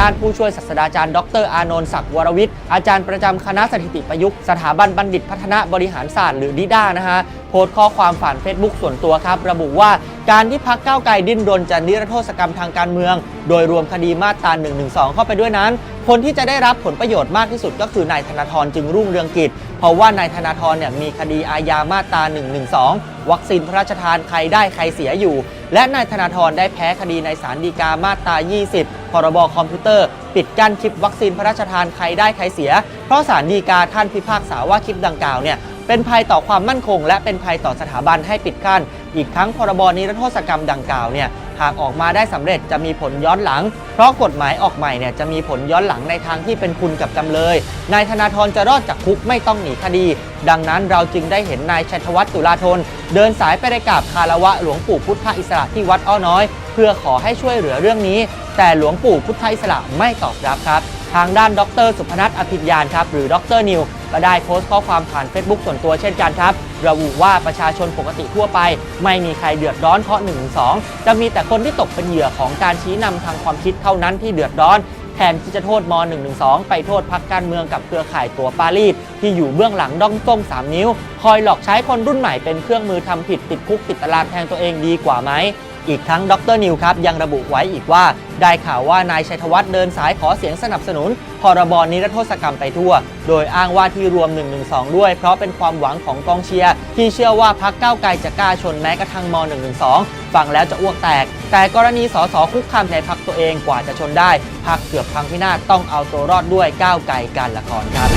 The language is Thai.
ด้านผู้ช่วยศาสตราจารย์ดรอานนท์ศักดิ์วรวิทย์อาจารย์ประจำคณะสถิติประยุกต์สถาบันบัณฑิตพัฒนาบริหารศาสตร์หรือดิด้านะฮะ โพสต์ข้อความผ่าน Facebook ส่วนตัวครับ ระบุว่าการที่พักเก้าไกลดิ้นรนจะนิรโทษกรรมทางการเมือง โดยรวมคดีมาตรา 112 เข้าไปด้วยนั้น คนที่จะได้รับผลประโยชน์มากที่สุดก็คือนายธนาธรจึงรุ่งเรืองกิจ เพราะว่านายธนาธรเนี่ยมีคดีอาญามาตรา 112 วัคซีนพระราชทานใครได้ใครเสียอยู่ และนายธนาธรได้แพ้คดีในศาลฎีกามาตรา 20 พรบคอมพิวเตอร์ ปิดกั้นคลิปวัคซีนพระราชทานใครได้ใครเสีย เพราะศาลฎีกาท่านพิพากษาว่าคลิปดังกล่าวเนี่ย เป็นภัยต่อความมั่นคง และเป็นภัยต่อสถาบันให้ปิดกั้น อีกทั้งพรบนิรโทษกรรมดังกล่าวเนี่ยหากออกมาได้สำเร็จจะมีผลย้อนหลัง เพราะกฎหมายออกใหม่เนี่ยจะมีผลย้อนหลังในทางที่เป็นคุณกับจำเลย นายธนาธรจะรอดจากคุกไม่ต้องหนีคดี ดังนั้นเราจึงได้เห็นนายชัยธวัฒน์ตุลาธน เดินสายไปได้กราบคารวะหลวงปู่พุทธอิสระที่วัดอ้อน้อย เพื่อขอให้ช่วยเหลือเรื่องนี้ แต่หลวงปู่พุทธอิสระไม่ตอบรับครับ ทางด้านดร สุพนัทอภิญญาณครับหรือดรนิว ก็ได้โพสต์ข้อความผ่าน Facebook ส่วนตัวเช่นกันครับ ระบุว่าประชาชนปกติทั่วไป ไม่มีใครเดือดร้อนเพราะ1นึจะมีแต่คนที่ตกเป็นเหยื่อของการชี้นำทางความคิดเท่านั้นที่เดือดร้อนแทนที่จะโทษม .112 ไปโทษพักการเมืองกับเครือข่ายตัวปารีสที่อยู่เบื้องหลังด้อมส้ม3 นิ้ว คอยหลอกใช้คนรุ่นใหม่เป็นเครื่องมือทำผิดติดคุกติดตารางแทงตัวเองดีกว่าไหม อีกทั้งดรนิวครับยังระบุไว้อีกว่า ได้ข่าวว่านายชัยธวัฒน์เดินสายขอเสียงสนับสนุน พรบนิรโทษกรรมไปทั่ว โดยอ้างว่าที่รวม 112 ด้วย เพราะเป็นความหวังของกองเชียร์ ที่เชื่อว่าพักก้าวไกลจะกล้าชนแม้กระทั่งม .112 ฟังแล้วจะอ้วกแตก แต่กรณีสสคุกคามในพักตัวเองกว่าจะชนได้พักเกือบพังพินาศต้องเอาตัวรอดด้วยก้าวไกลการละครครับ